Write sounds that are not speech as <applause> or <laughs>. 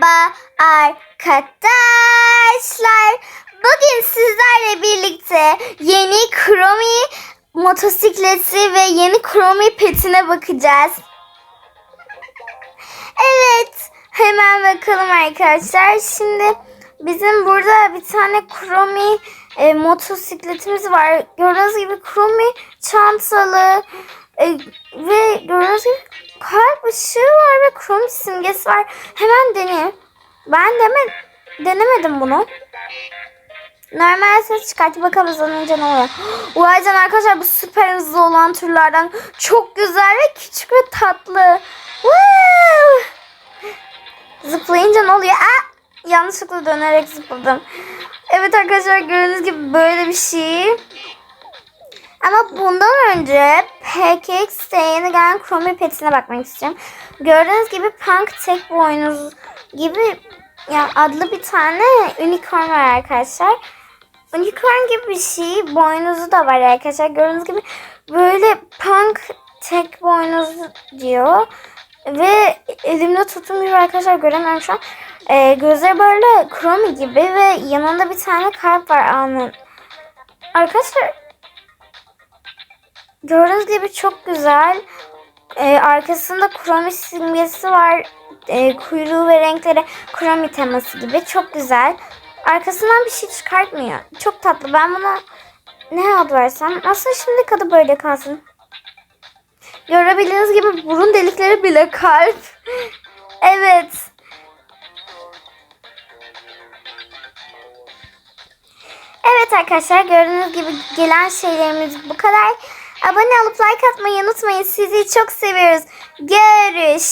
Merhaba arkadaşlar. Bugün sizlerle birlikte yeni Kromi motosikleti ve yeni Kromi petine bakacağız. Evet, hemen bakalım arkadaşlar. Şimdi bizim burada bir tane Kromi e, motosikletimiz var. Gördüğünüz gibi Kromi çantalı e, ve gördüğünüz gibi kalp ışığı var ve Kromi simgesi var. Hemen deneyeyim. Ben deme, denemedim bunu. Normal ses çıkart bakalım hızlanınca ne oluyor. Canına arkadaşlar bu süper hızlı olan türlerden çok güzel ve küçük ve tatlı. Woo! Zıplayınca ne oluyor? Aa, yanlışlıkla dönerek zıpladım. Evet arkadaşlar gördüğünüz gibi böyle bir şey. Ama bundan önce PKX'te yeni gelen Chromie petine bakmak istiyorum. Gördüğünüz gibi Punk tek boynuz gibi yani adlı bir tane unicorn var arkadaşlar. Unicorn gibi bir şey. Boynuzu da var arkadaşlar. Gördüğünüz gibi böyle punk tek boynuz diyor. Ve elimde tuttuğum gibi arkadaşlar göremiyorum şu an. Ee, gözleri böyle kromi gibi ve yanında bir tane kalp var alnın. Arkadaşlar gördüğünüz gibi çok güzel. Ee, arkasında kromi simgesi var. Ee, kuyruğu ve renkleri kromi teması gibi. Çok güzel. Arkasından bir şey çıkartmıyor. Çok tatlı. Ben buna ne ad versem? Aslında şimdi adı böyle kalsın. Görebildiğiniz gibi burun delikleri bile kalp. <laughs> evet. Evet arkadaşlar gördüğünüz gibi gelen şeylerimiz bu kadar. Abone olup like atmayı unutmayın. Sizi çok seviyoruz. Görüşürüz.